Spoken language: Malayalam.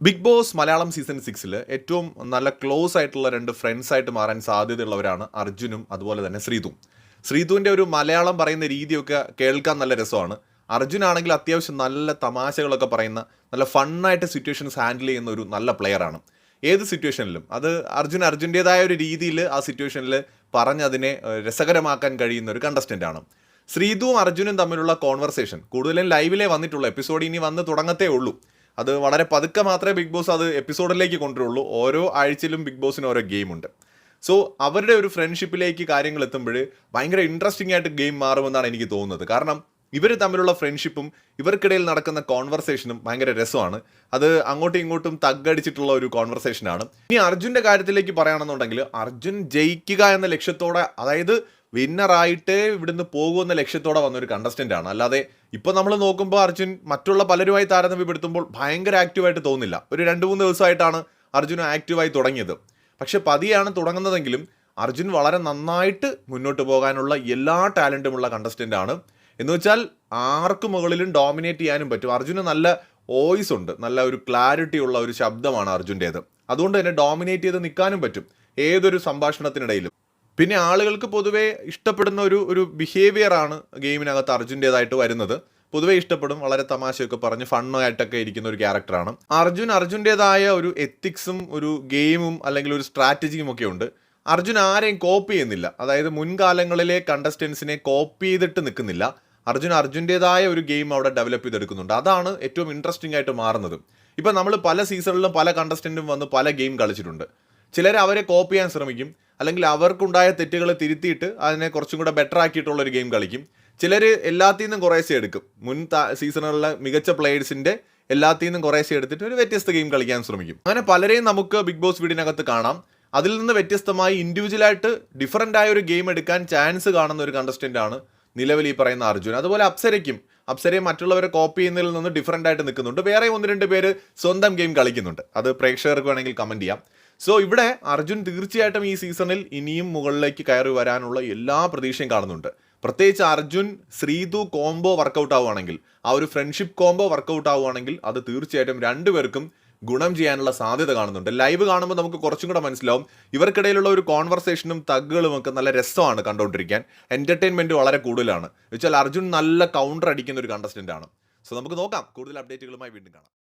ബിഗ് ബോസ് മലയാളം സീസൺ സിക്സിൽ ഏറ്റവും നല്ല ക്ലോസ് ആയിട്ടുള്ള രണ്ട് ഫ്രണ്ട്സ് ആയിട്ട് മാറാൻ സാധ്യതയുള്ളവരാണ് അർജുനും അതുപോലെ തന്നെ ശ്രീതും ശ്രീതുവിന്റെ ഒരു മലയാളം പറയുന്ന രീതിയൊക്കെ കേൾക്കാൻ നല്ല രസമാണ്. അർജുൻ ആണെങ്കിൽ അത്യാവശ്യം നല്ല തമാശകളൊക്കെ പറയുന്ന നല്ല ഫണ്ണായിട്ട് സിറ്റുവേഷൻസ് ഹാൻഡിൽ ചെയ്യുന്ന ഒരു നല്ല പ്ലെയറാണ് ഏത് സിറ്റുവേഷനിലും അത് അർജുൻ അർജുന്റേതായ ഒരു രീതിയിൽ ആ സിറ്റുവേഷനിൽ പറഞ്ഞതിനെ രസകരമാക്കാൻ കഴിയുന്ന ഒരു കണ്ടസ്റ്റന്റ് ആണ്. ശ്രീതുവും അർജുനും തമ്മിലുള്ള കോൺവെർസേഷൻ കൂടുതലും ലൈവിലേ വന്നിട്ടുള്ളൂ എപ്പിസോഡ് ഇനി വന്ന് തുടങ്ങത്തേ ഉള്ളൂ. അത് വളരെ പതുക്കെ മാത്രമേ ബിഗ് ബോസ് അത് എപ്പിസോഡിലേക്ക് കൊണ്ടുവരുള്ളൂ. ഓരോ ആഴ്ചയിലും ബിഗ് ബോസിന് ഓരോ ഗെയിമുണ്ട് സോ അവരുടെ ഒരു ഫ്രണ്ട്ഷിപ്പിലേക്ക് കാര്യങ്ങൾ എത്തുമ്പോൾ ഭയങ്കര ഇൻട്രസ്റ്റിംഗ് ആയിട്ട് ഗെയിം മാറുമെന്നാണ് എനിക്ക് തോന്നുന്നത്. കാരണം ഇവർ തമ്മിലുള്ള ഫ്രണ്ട്ഷിപ്പും ഇവർക്കിടയിൽ നടക്കുന്ന കോൺവെർസേഷനും ഭയങ്കര രസമാണ്. അത് അങ്ങോട്ടും ഇങ്ങോട്ടും തగ్గടിച്ചിട്ടുള്ള ഒരു കോൺവെർസേഷനാണ് ഇനി അർജുന്റെ കാര്യത്തിലേക്ക് പറയുകയാണെന്നുണ്ടെങ്കിൽ അർജുൻ ജയിക്കുക എന്ന ലക്ഷ്യത്തോടെ അതായത് വിന്നറായിട്ടേ ഇവിടുന്ന് പോകുമെന്ന ലക്ഷ്യത്തോടെ വന്നൊരു കണ്ടസ്റ്റന്റ് ആണ്. അല്ലാതെ ഇപ്പോൾ നമ്മൾ നോക്കുമ്പോൾ അർജുൻ മറ്റുള്ള പലരുമായി താരതമ്യപ്പെടുത്തുമ്പോൾ ഭയങ്കര ആക്റ്റീവായിട്ട് തോന്നില്ല. ഒരു രണ്ട് മൂന്ന് ദിവസമായിട്ടാണ് അർജുൻ ആക്റ്റീവായി തുടങ്ങിയത്. പക്ഷേ പതിയാണ് തുടങ്ങുന്നതെങ്കിലും അർജുൻ വളരെ നന്നായിട്ട് മുന്നോട്ട് പോകാനുള്ള എല്ലാ ടാലന്റുമുള്ള കണ്ടസ്റ്റന്റ് ആണ്. എന്ന് വെച്ചാൽ ആർക്ക് മുകളിലും ഡോമിനേറ്റ് ചെയ്യാനും പറ്റും. അർജുന് നല്ല വോയിസ് ഉണ്ട്. നല്ല ഒരു ക്ലാരിറ്റി ഉള്ള ഒരു ശബ്ദമാണ് അർജുന്റേത് അതുകൊണ്ട് തന്നെ ഡോമിനേറ്റ് ചെയ്ത് നിൽക്കാനും പറ്റും. ഏതൊരു സംഭാഷണത്തിനിടയിലും. പിന്നെ ആളുകൾക്ക് പൊതുവേ ഇഷ്ടപ്പെടുന്ന ഒരു ഒരു ബിഹേവിയർ ആണ് ഗെയിമിനകത്ത് അർജുന്റേതായിട്ട് വരുന്നത്. പൊതുവെ ഇഷ്ടപ്പെടും വളരെ തമാശയൊക്കെ പറഞ്ഞ് ഫണ്ണായിട്ടൊക്കെ ഇരിക്കുന്ന ഒരു ക്യാരക്ടറാണ് അർജുൻ അർജുന്റേതായ ഒരു എത്തിക്സും ഒരു ഗെയിമും അല്ലെങ്കിൽ ഒരു സ്ട്രാറ്റജിയും ഒക്കെ ഉണ്ട്. അർജുൻ ആരെയും കോപ്പി ചെയ്യുന്നില്ല. അതായത് മുൻകാലങ്ങളിലെ കണ്ടസ്റ്റൻസിനെ കോപ്പി ചെയ്തിട്ട് നിൽക്കുന്നില്ല. അർജുൻ അർജുന്റേതായ ഒരു ഗെയിം അവിടെ ഡെവലപ്പ് ചെയ്തെടുക്കുന്നുണ്ട്. അതാണ് ഏറ്റവും ഇൻട്രസ്റ്റിംഗ് ആയിട്ട് മാറുന്നത്. ഇപ്പം നമ്മൾ പല സീസണിലും പല കണ്ടസ്റ്റന്റും വന്ന് പല ഗെയിം കളിച്ചിട്ടുണ്ട്. ചിലർ അവരെ കോപ്പി ചെയ്യാൻ ശ്രമിക്കും. അല്ലെങ്കിൽ അവർക്കുണ്ടായ തെറ്റുകൾ തിരുത്തിയിട്ട് അതിനെ കുറച്ചും കൂടെ ബെറ്റർ ആക്കിയിട്ടുള്ള ഒരു ഗെയിം കളിക്കും. ചിലർ എല്ലാത്തിൽ നിന്നും കുറേശ്ശെ എടുക്കും. മുൻ സീസണുകളിലെ മികച്ച പ്ലേയേഴ്സിന്റെ എല്ലാത്തിൽ നിന്നും കുറേശ്ശെ എടുത്തിട്ട് ഒരു വ്യത്യസ്ത ഗെയിം കളിക്കാൻ ശ്രമിക്കും. അങ്ങനെ പലരെയും നമുക്ക് ബിഗ് ബോസ് വീടിനകത്ത് കാണാം. അതിൽ നിന്ന് വ്യത്യസ്തമായി ഇൻഡിവിജ്വലായിട്ട് ഡിഫറന്റ് ആയ ഒരു ഗെയിം എടുക്കാൻ ചാൻസ് കാണുന്ന ഒരു കണ്ടസ്റ്റന്റ് ആണ് നിലവിൽ ഈ പറയുന്ന അർജുൻ. അതുപോലെ അപ്സരയ്ക്കും. അപ്സരയെ മറ്റുള്ളവരെ കോപ്പി ചെയ്യുന്നതിൽ നിന്ന് ഡിഫറന്റ് ആയിട്ട് നിൽക്കുന്നുണ്ട്. വേറെ ഒന്ന് രണ്ട് പേര് സ്വന്തം ഗെയിം കളിക്കുന്നുണ്ട്. അത് പ്രേക്ഷകർക്ക് വേണമെങ്കിൽ കമന്റ് ചെയ്യാം. സോ ഇവിടെ അർജുൻ തീർച്ചയായിട്ടും ഈ സീസണിൽ ഇനിയും മുകളിലേക്ക് കയറി വരാനുള്ള എല്ലാ പ്രതീക്ഷയും കാണുന്നുണ്ട്. പ്രത്യേകിച്ച് അർജുൻ ശ്രീതു കോംബോ വർക്കൗട്ട് ആവുകയാണെങ്കിൽ ആ ഒരു ഫ്രണ്ട്ഷിപ്പ് കോംബോ വർക്കൗട്ട് ആവുകയാണെങ്കിൽ അത് തീർച്ചയായിട്ടും രണ്ടുപേർക്കും ഗുണം ചെയ്യാനുള്ള സാധ്യത കാണുന്നുണ്ട്. ലൈവ് കാണുമ്പോൾ നമുക്ക് കുറച്ചും കൂടെ മനസ്സിലാവും. ഇവർക്കിടയിലുള്ള ഒരു കോൺവെർസേഷനും തഗ്ഗുകളും ഒക്കെ നല്ല രസമാണ് കണ്ടുകൊണ്ടിരിക്കാൻ. എന്റർടൈൻമെന്റ് വളരെ കൂടുതലാണ്. വെച്ചാൽ അർജുൻ നല്ല കൗണ്ടർ അടിക്കുന്ന ഒരു കണ്ടസ്റ്റന്റ് ആണ്. സോ നമുക്ക് നോക്കാം. കൂടുതൽ അപ്ഡേറ്റുകളുമായി വീണ്ടും കാണാം.